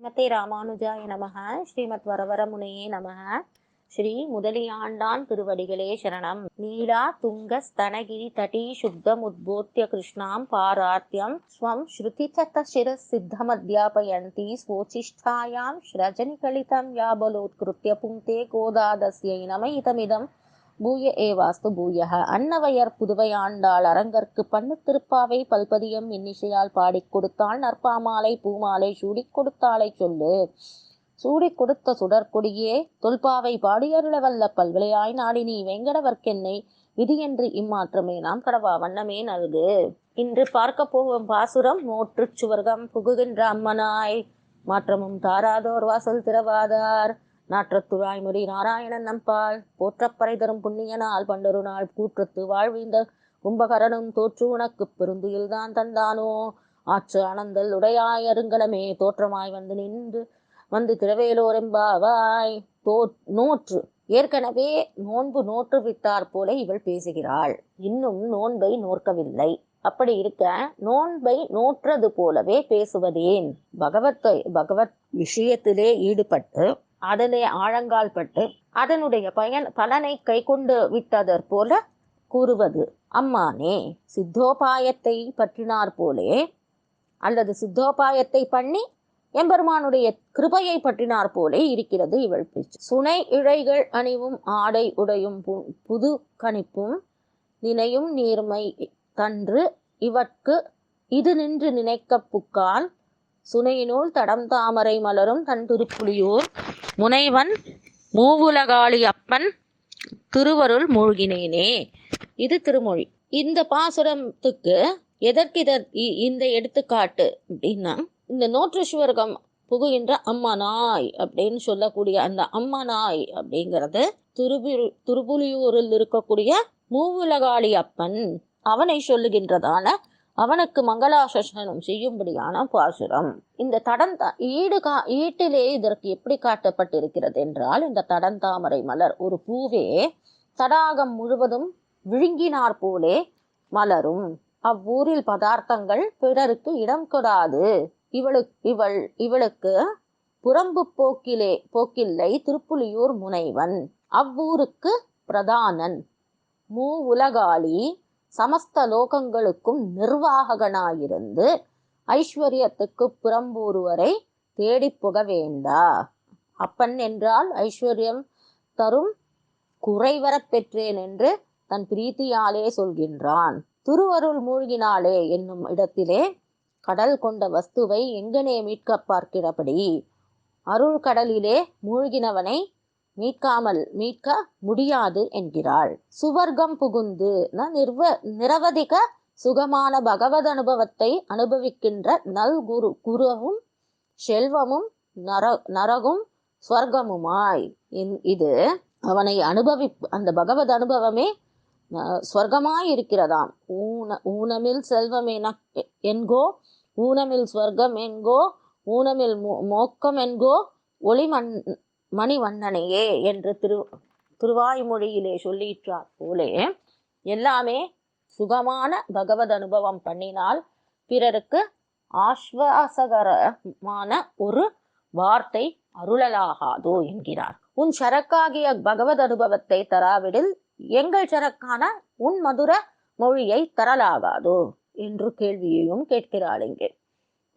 ஸ்ரீமத்தை ராமானுஜாய நமக. ஸ்ரீமத் வரவரமுனையே நமக. ஸ்ரீ முதலியாண்டான் திருவடிகளே சரணம். நீலா துங்க ஸ்தனகிரி தட்டி சுப்தம் உத்போத்திய கிருஷ்ணாம் பாரார்த்தியம். ஸ்வம் ஸ்ருதி சத்த சிர சித்தமத்யாபயந்தி ஸ்வோச்சிஷ்டாயாம் ஸ்ரஜனிகலிதம் யாபலோத்கிருத்ய புங்கே கோதாதஸ்யை நம இதமிதம். பூய ஏ வாஸ்து பூயக. அன்னவையர் புதுவையாண்டாள் அரங்கற்கு பண்ணு திருப்பாவை பல்பதியம் இன்னிசையால் பாடிக் கொடுத்தாள். நற்பாமாலை பூமாலை சூடிக் கொடுத்தாளை சொல்லு. சூடிக் கொடுத்த சுடற்கொடியே தொல்பாவை பாடியருள வல்ல பல்விளையாய் நாடினி வெங்கடவர்க்கென்னை விதியென்று இம்மாற்றமே நாம் கடவா வண்ணமே நல்கு. இன்று பார்க்க போகும் பாசுரம் நோற்றுச் சுவர்க்கம் புகுகின்ற அம்மனாய். மாற்றமும் தாராதோர் வாசல் நாற்றத்துழாய் முறி நாராயணன் நம்பாள். போற்றப்பறை தரும் புண்ணியனால் பண்டொரு நாள் கூற்றத்து வாழ்விந்த கும்பகரனும் தோற்று உனக்குப் பெருந்துயில்தான் தந்தானோ? ஆற்று அனந்தல் உடையாய் அருங்கலமே. தோற்றமாய் வந்து நின்று வந்து திரவேலோரெம்பாவாய் தோ நோற்று. ஏற்கனவே நோன்பு நோற்று விட்டார் போல இவள் பேசுகிறாள். இன்னும் நோன்பை நோற்கவில்லை. அப்படி இருக்க நோன்பை நோற்றது போலவே பேசுவதேன். பகவத்தை பகவத் விஷயத்திலே ஈடுபட்டு அதிலே ஆழங்கால் பட்டு அதனுடைய பயன் பலனை கை கொண்டு விட்டதற் போல கூறுவது. அம்மானே சித்தோபாயத்தை பற்றினார் போலே அல்லது சித்தோபாயத்தை பண்ணி எம்பெருமானுடைய கிருபையை பற்றினார் போலே இருக்கிறது இவள் பேச்சு. சுனை இழைகள் அணிவும் ஆடை உடையும் பு- புது கணிப்பும் நினையும் நீர்மை தன்று இவற்கு இது நின்று நினைக்க புக்கால் சுனையினுள் தடம் தாமரை மலரும் தன் திருப்புலியூர். முனைவன் மூவுலகாளி அப்பன் திருவருள் மூழ்கினேனே. இது திருமொழி. இந்த பாசுரத்துக்கு எதற்கிதர் இ- இந்த எடுத்துக்காட்டு அப்படின்னா இந்த நோற்றுசுவர்க்கம் புகுகின்ற அம்மனாய் அப்படின்னு சொல்லக்கூடிய அந்த அம்மனாய் அப்படிங்கிறது திருபு திருப்புலியூரில் இருக்கக்கூடிய மூவுலகாளி அப்பன் அவனை சொல்லுகின்றதான அவனுக்கு மங்களாசனம் செய்யும்படியான பாசுரம். இந்த தடந்தா ஈடு கா ஈட்டிலே இதற்கு எப்படி காட்டப்பட்டிருக்கிறது என்றால் இந்த தடந்தாமரை மலர் ஒரு பூவே தடாகம் முழுவதும் விழுங்கினார் போலே மலரும். அவ்வூரில் பதார்த்தங்கள் பிறருக்கு இடம் கொடாது இவளுக்கு இவள் இவளுக்கு புறம்பு போக்கிலே போக்கில்லை திருப்புலியூர் முனைவன். அவ்வூருக்கு பிரதானன். மூ உலகாளி சமஸ்த லோகங்களுக்கும் நிர்வாககனாயிருந்து ஐஸ்வர்யத்துக்கு புறம்பூறுவரை தேடிப் புக வேண்டா. அப்பன் என்றால் ஐஸ்வர்யம் தரும் குறைவரப் பெற்றேன் என்று தன் பிரீத்தியாலே சொல்கின்றான். திருவருள் மூழ்கினாலே என்னும் இடத்திலே கடல் கொண்ட வஸ்துவை எங்கனே மீட்க பார்க்கிறபடி அருள் கடலிலே மூழ்கினவனை மீட்காமல் மீட்க முடியாது என்கிறாள். சுவர்க்கம் புகுந்து நிர்வ நிரவதிக சுகமான பகவத் அனுபவத்தை அனுபவிக்கின்ற நல் குரு குருவும் செல்வமும் நர நரகும் ஸ்வர்க்கமுமாய். இது அவனை அனுபவி அந்த பகவத் அனுபவமே ஸ்வர்க்கமாய் இருக்கிறதாம் ஊன ஊனமில் செல்வம் என்கோ ஊனமில் ஸ்வர்க்கம் என்கோ ஊனமில் மோ- மோக்கம் என்கோ ஒளிமண் மணிவண்ணனையே என்று திரு திருவாய்மொழியிலே சொல்லிற்றார் போலே எல்லாமே சுகமான பகவத் அனுபவம் பண்ணினால் பிறருக்கு ஆஸ்வாசகரமான ஒரு வார்த்தை அருளலாகாதோ என்கிறார். உன் சரக்காகிய பகவத் அனுபவத்தை தராவிடில் எங்கள் சரக்கான உன் மதுர மொழியை தரலாகாதோ என்று கேள்வியையும் கேட்கிறாள் இங்கே.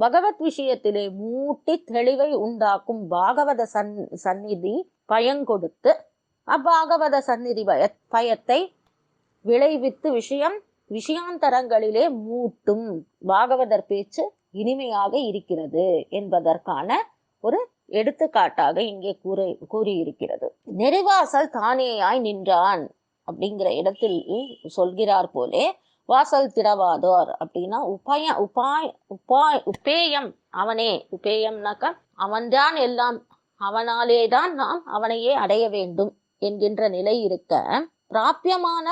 பகவத் விஷயத்திலே மூட்டி தெளிவை உண்டாக்கும் பாகவத சன் சந்நிதி பயங்கொடுத்து அப்பாகவத சந்நிதி பய பயத்தை விளைவித்து விஷயம் விஷயாந்தரங்களிலே மூட்டும் பாகவதர் பேச்சு இனிமையாக இருக்கிறது என்பதற்கான ஒரு எடுத்துக்காட்டாக இங்கே கூற கூறியிருக்கிறது. நெறிவாசல் தானேயாய் நின்றான் அப்படிங்கிற இடத்தில் சொல்கிறார் போலே வாசல் திறவாதோர் அப்படின்னா உபாய உபாய் உபாய் உபேயம் அவனே. உபேயம்னாக்க அவன்தான் எல்லாம் அவனாலே தான் நாம் அவனையே அடைய வேண்டும் என்கின்ற நிலை இருக்க பிராபியமான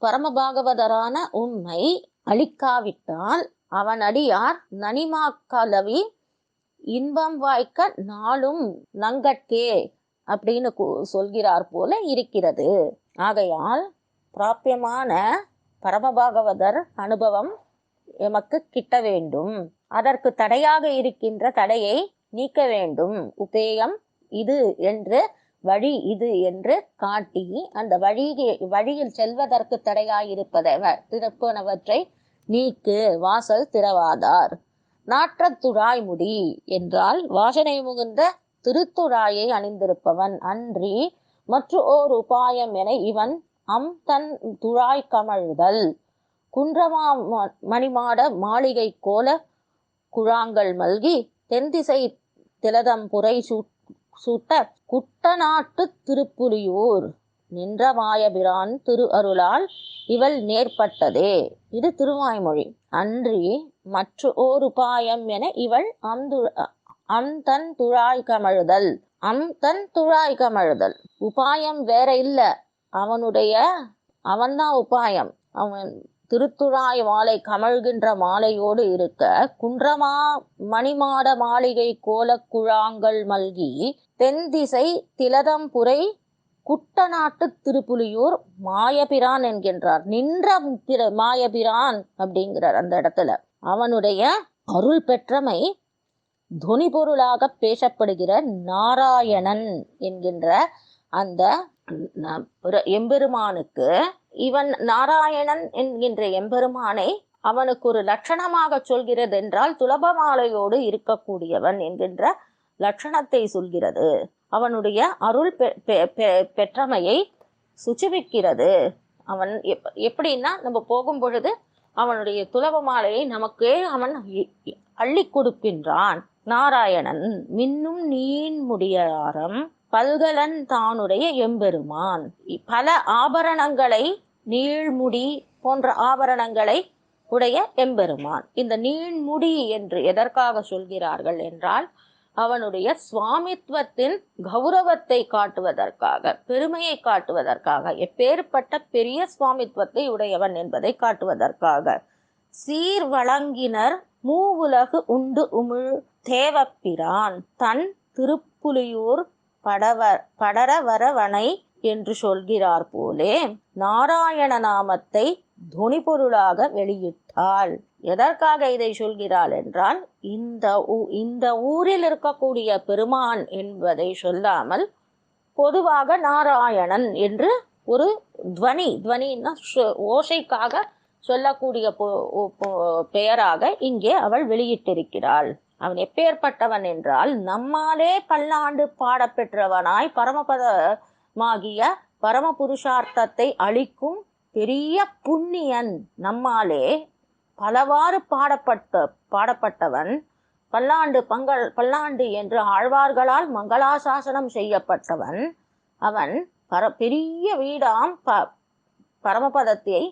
பரமபாகவதரான உண்மை அழிக்காவிட்டால் அவன் அடியார் நனிமாக்கலவி இன்பம் வாய்க்க நாளும் நங்கட்கே அப்படின்னு சொல்கிறார் போல இருக்கிறது. ஆகையால் பிராபியமான பரமபாகவதர் அனுபவம் எமக்கு கிட்ட வேண்டும். அதற்கு தடையாக இருக்கின்ற தடையை நீக்க வேண்டும். உபேயம் இது என்று வழி இது என்று காட்டி அந்த வழி வழியில் செல்வதற்கு தடையாயிருப்பதை திறப்பனவற்றை நீக்கு வாசல் திறவாதார். நாற்றத்துழாய் முடி என்றால் வாசனை முகுந்த திருத்துழாயை அணிந்திருப்பவன் அன்றி மற்ற ஓர் உபாயம் என இவன் அம் தன் துழாய் கமழ்தல். குன்றமா மணிமாட மாளிகை கோல குழாங்கள் மல்கி தென்திசை திலதம்புரை சூட்ட குட்டநாட்டு திருப்புலியூர். நின்ற மாயபிரான் திரு அருளால் இவள் நேர்பட்டதே. இது திருவாய்மொழி. அன்றி மற்ற ஓர் உபாயம் என இவள் அந்து அம் தன் துழாய் கமழுதல். அம் தன் துழாய் கமழுதல். உபாயம் வேற இல்ல. அவனுடைய அவன்தான் உபாயம். அவன் திருத்துழாய் மாலை கமழ்கின்ற மாலையோடு இருக்க குன்றமா மணிமாட மாளிகை கோலக்குழாங்கள் மல்கி தென் திசை திலதம்புரை குட்டநாட்டு திருப்புலியூர் மாயபிரான் என்கின்றார். நின்ற மாயபிரான் அப்படிங்கிறார் அந்த இடத்துல. அவனுடைய அருள் பெற்றமை துணி பொருளாக பேசப்படுகிற நாராயணன் என்கின்ற அந்த எம்பெருமானுக்கு இவன் நாராயணன் என்கின்ற எம்பெருமானை அவனுக்கு ஒரு லட்சணமாக சொல்கிறது என்றால் துலபமாலையோடு இருக்கக்கூடியவன் என்கின்ற லட்சணத்தை சொல்கிறது. அவனுடைய அருள் பெற்றமையை சுச்சிவிக்கிறது அவன் எப் எப்படின்னா நம்ம போகும் பொழுது அவனுடைய துலப மாலையை நமக்கே அவன் அள்ளி கொடுக்கின்றான். நாராயணன் மின்னும் நீன் முடியாரம் பல்கலன் தானுடைய எம்பெருமான். பல ஆபரணங்களை நீழ்முடி போன்ற ஆபரணங்களை உடைய எம்பெருமான். இந்த நீண்முடி என்று எதற்காக சொல்கிறார்கள் என்றால் அவனுடைய சுவாமித்துவத்தின் கௌரவத்தை காட்டுவதற்காக பெருமையை காட்டுவதற்காக எப்பேற்பட்ட பெரிய சுவாமித்துவத்தை உடையவன் என்பதை காட்டுவதற்காக. சீர் வழங்கினர் மூவுலகு உண்டு உமிழ் தேவப்பிரான். தன் திருப்புலியூர் படவ படரவரவனை என்று சொல்கிறார் போலே நாராயண நாமத்தை துணி பொருளாக வெளியிட்டாள். எதற்காக இதை சொல்கிறாள் என்றால் இந்த இந்த ஊரில் இருக்கக்கூடிய பெருமான் என்பதை சொல்லாமல் பொதுவாக நாராயணன் என்று ஒரு துவனி துவனின்னா ஓசைக்காக சொல்லக்கூடிய பெயராக இங்கே அவள் வெளியிட்டிருக்கிறாள். அவன் எப்பேற்பட்டவன் என்றால் நம்மாலே பல்லாண்டு பாடப்பெற்றவனாய் பரமபதமாகிய பரம புருஷார்த்தத்தை அளிக்கும் பெரிய புண்ணியன் நம்மாலே பலவாறு பாடப்பட்ட பாடப்பட்டவன். பல்லாண்டு பங்கள் பல்லாண்டு என்று ஆழ்வார்களால் மங்களாசாசனம் செய்யப்பட்டவன். அவன் பர பெரிய வீடாம் ப பரமபதத்தை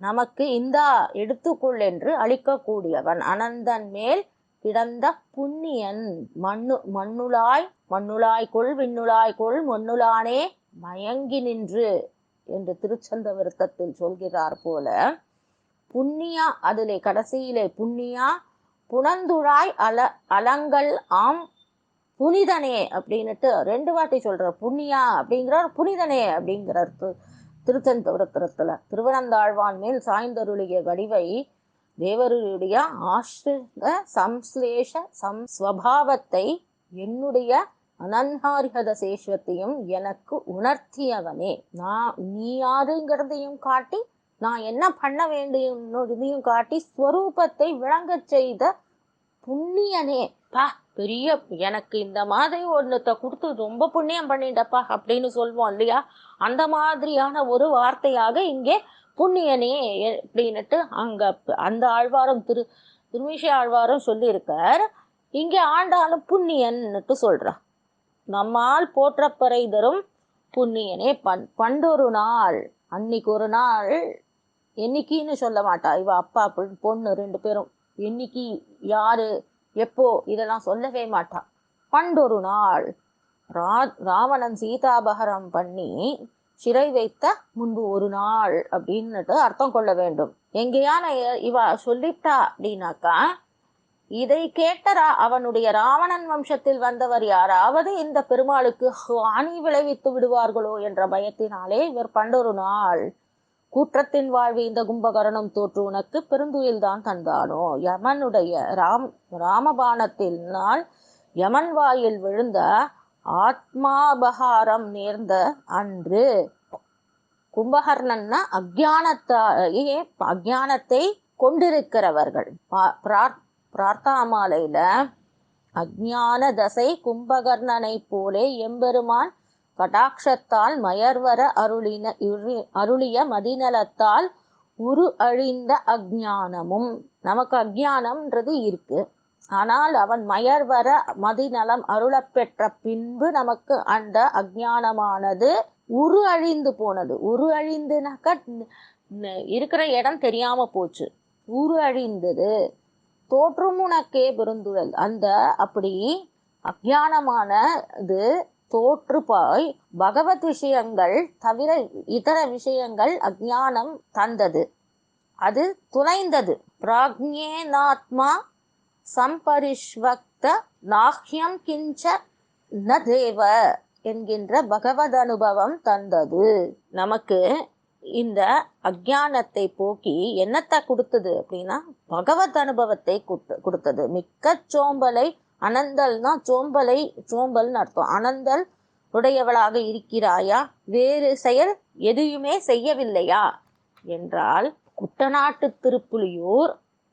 நமக்கு இந்தா எடுத்துக்கொள் என்று அளிக்கக்கூடியவன். அனந்தன் மேல் கிடந்த புண்ணியன் மண்ணு மண்ணுளாய் மண்ணுளாய் கொள் விண்ணுளாய் கொள் மண்ணுளானே மயங்கி நின்று என்று திருச்சந்த விருத்தத்தில் சொல்கிறார் போல புண்ணியா அதிலே கடைசியிலே புண்ணியா புனந்துழாய் அல அலங்கள் ஆம் புனிதனே அப்படின்னுட்டு ரெண்டு வாட்டி சொல்றார். புண்ணியா அப்படிங்கிறார் புனிதனே அப்படிங்கிறார் திருச்சந்தபுரத்துல திருவனந்தாழ்வான் மேல் சாய்ந்தருளிய வடிவை தேவருடைய ஆசிரித சம்ஸ்லேஷ சம் ஸ்வபாவத்தை என்னுடைய அனன்ஹாரிகத சேஷ்வத்தையும் எனக்கு உணர்த்தியவனே. நான் நீ யாருங்கிறதையும் காட்டி நான் என்ன பண்ண வேண்டியதையும் காட்டி ஸ்வரூபத்தை விளங்கச் செய்த புண்ணியனே. பா பெரிய எனக்கு இந்த மாதிரி ஒன்றத்தை கொடுத்து ரொம்ப புண்ணியம் பண்ணிட்டப்பா அப்படின்னு சொல்வோம் இல்லையா? அந்த மாதிரியான ஒரு வார்த்தையாக இங்கே புண்ணியனே அப்படின்னுட்டு அங்க அந்த ஆழ்வாரம் திரு திருமிஷ ஆழ்வாரம் சொல்லியிருக்கார். இங்கே ஆண்டாலும் புண்ணியன்னுட்டு சொல்றா நம்மால் போற்றப்பறை தரும் புண்ணியனே. பண் பண்டொரு நாள் அன்னைக்கு ஒரு நாள் என்னைக்கின்னு சொல்ல மாட்டா. இவ அப்பா பொண்ணு ரெண்டு பேரும். என்னைக்கு யாரு எப்போ இதெல்லாம் சொல்லவே மாட்டா. பண்டொரு நாள் ரா ராவணன் சீதாபகரம் பண்ணி சிறை வைத்த முன்பு ஒரு நாள் அப்படின்னுட்டு அர்த்தம் கொள்ள வேண்டும். எங்கேயான இவ சொல்லிட்டா அப்படின்னாக்கா இதை கேட்ட அவனுடைய ராவணன் வம்சத்தில் வந்தவர் யாராவது இந்த பெருமாளுக்கு ஹானி விளைவித்து விடுவார்களோ என்ற பயத்தினாலே இவர் பண்டொரு நாள் கூற்றத்தின் வாழ்வு இந்த கும்பகரணம் தோற்று உனக்கு பெருந்துயில் தான் தந்தானோ? யமனுடைய ராம் ராமபானத்தினால் யமன் வாயில் விழுந்த ஆத்மாபகாரம் நேர்ந்த அன்று கும்பகர்ணன்னா அக்ஞானத்தையே அக்ஞானத்தை கொண்டிருக்கிறவர்கள். பா- பிரார்- பிரார்த்தாமாலையில அஜ்ஞான தசை கும்பகர்ணனை போலே எம்பெருமான் கடாட்சத்தால் மயர்வர அருளின அருளிய மதிநலத்தால் உரு அழிந்த அஜ்ஞானமும் நமக்கு அஜ்ஞானம்ன்றது இருக்கு. ஆனால் அவன் மயர்வர மதிநலம் அருளப்பெற்ற பின்பு நமக்கு அந்த அஜ்ஞானமானது உரு அழிந்து போனது. உரு அழிந்துனாக்கா இருக்கிற இடம் தெரியாம போச்சு. உரு அழிந்தது. தோற்றும் உனக்கே பெருந்துழல் அந்த அப்படி அஜானமான இது தோற்று போய் பகவத் விஷயங்கள் தவிர இதர விஷயங்கள் அஜானம் தந்தது. அது துளைந்தது பிராக்ஞேனாத்மா சம்பரிஷ்வக்த நாஹ்யம் கிஞ்ச ந தேவ என்கின்ற பகவத் அனுபவம் தந்தது. நமக்கு இந்த அஜானத்தை போக்கி என்னத்தை கொடுத்தது அப்படின்னா பகவத் அனுபவத்தை கொடுத்தது. மிக்க சோம்பலை அனந்தல்னா சோம்பலை சோம்பல்னு அர்த்தம். அனந்தல் உடையவளாக இருக்கிறாயா? வேறு செயல் எதையுமே செய்யவில்லையா? என்றால் குட்டநாட்டு திருப்புலியூர்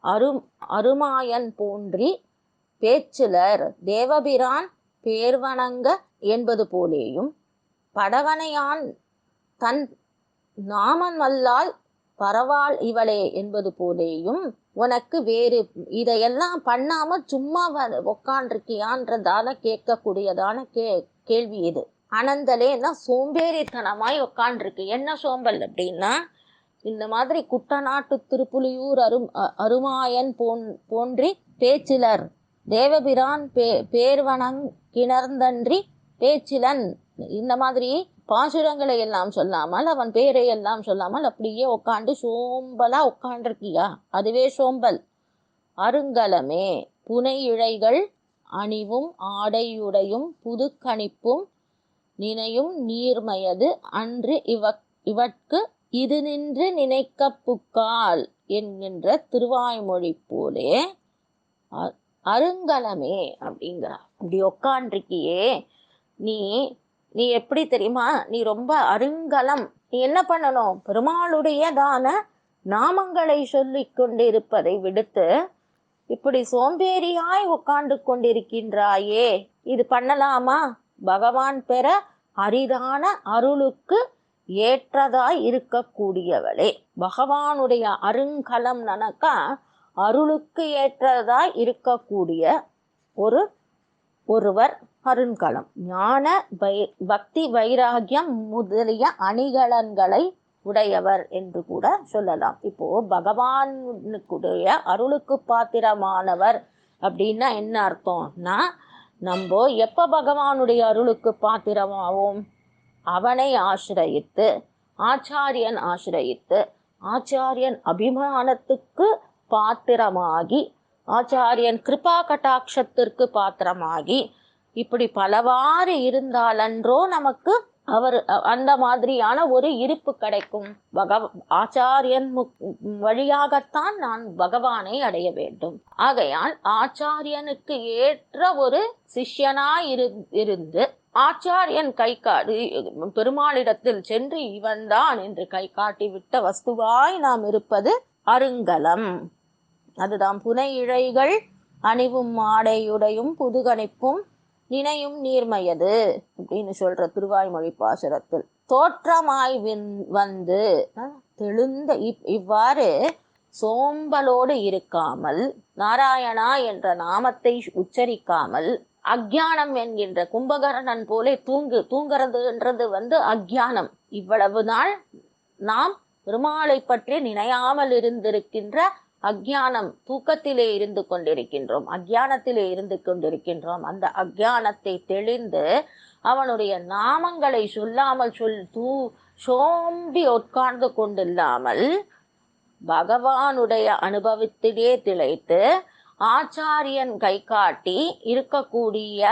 அரும் அருமாயன் போன்றி பேச்சிலர் தேவபிரான் பேர்வணங்க என்பது போலேயும் படவனையான் தன் நாமன் வல்லால் பரவாள் இவளே என்பது போலேயும் உனக்கு வேறு இதையெல்லாம் பண்ணாம சும்மா உக்காண்டிருக்கியான்றதான கேட்கக்கூடியதான கே கேள்வி இது. அனந்தலேன்னா சோம்பேறித்தனமாய் உக்காண்டிருக்கு. என்ன சோம்பல் அப்படின்னா இந்த மாதிரி குட்டநாட்டு திருப்புலியூர் அரும் அருமாயன் போன் போன்றி பேச்சிலர். தேவபிரான் பே பேர்வனங் கிணர்ந்தன்றி பேச்சிலன். இந்த மாதிரி பாசுரங்களை எல்லாம் சொல்லாமல் அவன் பேரை எல்லாம் சொல்லாமல் அப்படியே உட்காந்து சோம்பலா உட்காண்டிருக்கியா அதுவே சோம்பல். அருங்கலமே புனை இழைகள் அணிவும் ஆடையுடையும் புதுக்கணிப்பும் நினையும் நீர்மையது அன்று இவ இவட்கு இது நின்று நினைக்க புக்கால் என்கின்ற திருவாய்மொழி போலே அ- அருங்கலமே அப்படிங்கிறார். இப்படி உக்காண்டிருக்கியே நீ நீ எப்படி தெரியுமா? நீ ரொம்ப அருங்கலம். நீ என்ன பண்ணணும்? பெருமாளுடையதான நாமங்களை சொல்லிக் கொண்டிருப்பதை விடுத்து இப்படி சோம்பேறியாய் உட்கார்ந்து கொண்டிருக்கின்றாயே இது பண்ணலாமா? பகவான் பெற அரிதான அருளுக்கு ஏற்றதாய் இருக்கக்கூடியவளே. பகவானுடைய அருங்கலம் நனக்கா அருளுக்கு ஏற்றதாய் இருக்கக்கூடிய ஒரு ஒருவர் அருண்கலம் ஞான பை பக்தி வைராகியம் முதலிய அணிகலன்களை உடையவர் என்று கூட சொல்லலாம். இப்போ பகவானுக்குடைய அருளுக்கு பாத்திரமானவர் அப்படின்னா என்ன அர்த்தம்னா நம்ம எப்ப பகவானுடைய அருளுக்கு பாத்திரமாவோம்? அவனை ஆசிரயித்து ஆச்சாரியன் ஆசிரயித்து ஆச்சாரியன் அபிமானத்துக்கு பாத்திரமாகி ஆச்சாரியன் கிருபா கட்டாட்சத்திற்கு பாத்திரமாகி இப்படி பலவாறு இருந்தாலன்றோ நமக்கு அவர் அந்த மாதிரியான ஒரு இருப்பு கிடைக்கும். பகவ ஆச்சாரியன் முக்- வழியாகத்தான் நான் பகவானை அடைய வேண்டும். ஆகையால் ஆச்சாரியனுக்கு ஏற்ற ஒரு சிஷ்யனாய் இரு இருந்து ஆச்சாரியன் கை காடு பெருமாளிடத்தில் சென்று இவன்தான் என்று கை காட்டிவிட்ட வஸ்துவாய் நாம் இருப்பது அருங்கலம். அதுதான் புனை இழைகள் அணிவும் ஆடையுடையும் புதுகணிப்பும் நினையும் நீர்மையது அப்படின்னு சொல்ற திருவாய்மொழி பாசுரத்தில். தோற்றமாய் வின்- வந்து தெளிந்த இவ்வாறு சோம்பலோடு இருக்காமல் நாராயணா என்ற நாமத்தை உச்சரிக்காமல் அக்ஞானம் என்கின்ற கும்பகரணன் போலே தூங்கு தூங்குறதுன்றது வந்து அக்ஞானம் இவ்வளவு நாள் நாம் பெருமாளை பற்றி நினையாமல் இருந்திருக்கின்ற அக்ஞானம் தூக்கத்திலே இருந்து கொண்டிருக்கின்றோம் அக்ஞானத்திலே இருந்து கொண்டிருக்கின்றோம். அந்த அக்ஞானத்தை தெளிந்து அவனுடைய நாமங்களை சொல்லாமல் சொல் தூ சோம்பி உட்கார்ந்து கொண்டில்லாமல் பகவானுடைய அனுபவத்திலே திளைத்து ஆச்சாரியன் கை காட்டி இருக்கக்கூடிய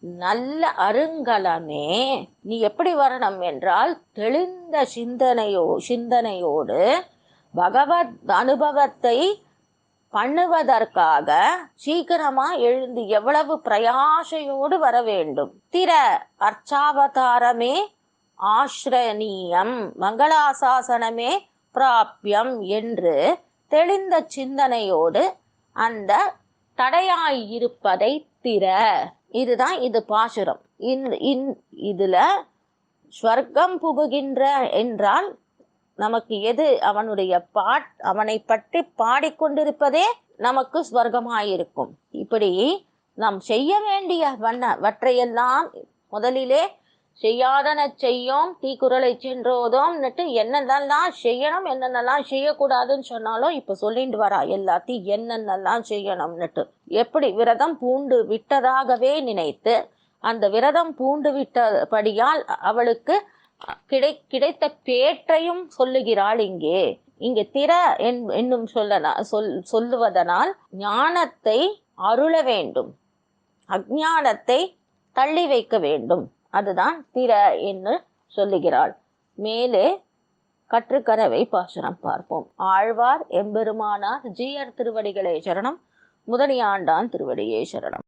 நல்ல அருங்கலமே நீ எப்படி வரணும் என்றால் தெளிந்த சிந்தனையோ சிந்தனையோடு பகவத் அனுபவத்தை பண்ணுவதற்காக சீக்கிரமா எழுந்து எவ்வளவு பிரயாசையோடு வர வேண்டும். திர அர்ச்சாவதாரமே ஆශ්‍රயனீயம் மங்களாசாசனமே பிராபியம் என்று தெளிந்த சிந்தனையோடு அந்த தடையாய் இருப்பதை திர இதுதான் இது பாசுரம். இந்த இந் இதுல ஸ்வர்க்கம் புகுகின்ற என்றால் நமக்கு எது அவனுடைய பாட் அவனை பற்றி பாடிக்கொண்டிருப்பதே நமக்கு ஸ்வர்க்கமாயிருக்கும். இப்படி நாம் செய்ய வேண்டிய வண்ண வற்றையெல்லாம் முதலிலே செய்யாதன செய்யோம் தீக்குறளை சென்றோதோம். என்னென்னலாம் செய்யணும் என்னென்னலாம் செய்யக்கூடாதுன்னு சொன்னாலும் இப்போ சொல்லிட்டு வரா எல்லாத்தையும் என்னென்னலாம் செய்யணும்னுட்டு எப்படி விரதம் பூண்டு விட்டதாகவே நினைத்து அந்த விரதம் பூண்டு விட்டபடியால் அவளுக்கு கிடை கிடைத்த பேற்றையும் சொல்லுகிறாள் இங்கே. இங்கே திற என்- என்னும் சொல்லனா சொல் சொல்லுவதனால் ஞானத்தை அருள வேண்டும். அஜானத்தை தள்ளி வைக்க வேண்டும். அதுதான் திற என்று சொல்லுகிறாள். மேலே கற்றுக்கரவை பாசுரம் பார்ப்போம். ஆழ்வார் எம்பெருமானார் ஜீயர் திருவடிகளே சரணம். முதலியாண்டான் திருவடியே சரணம்.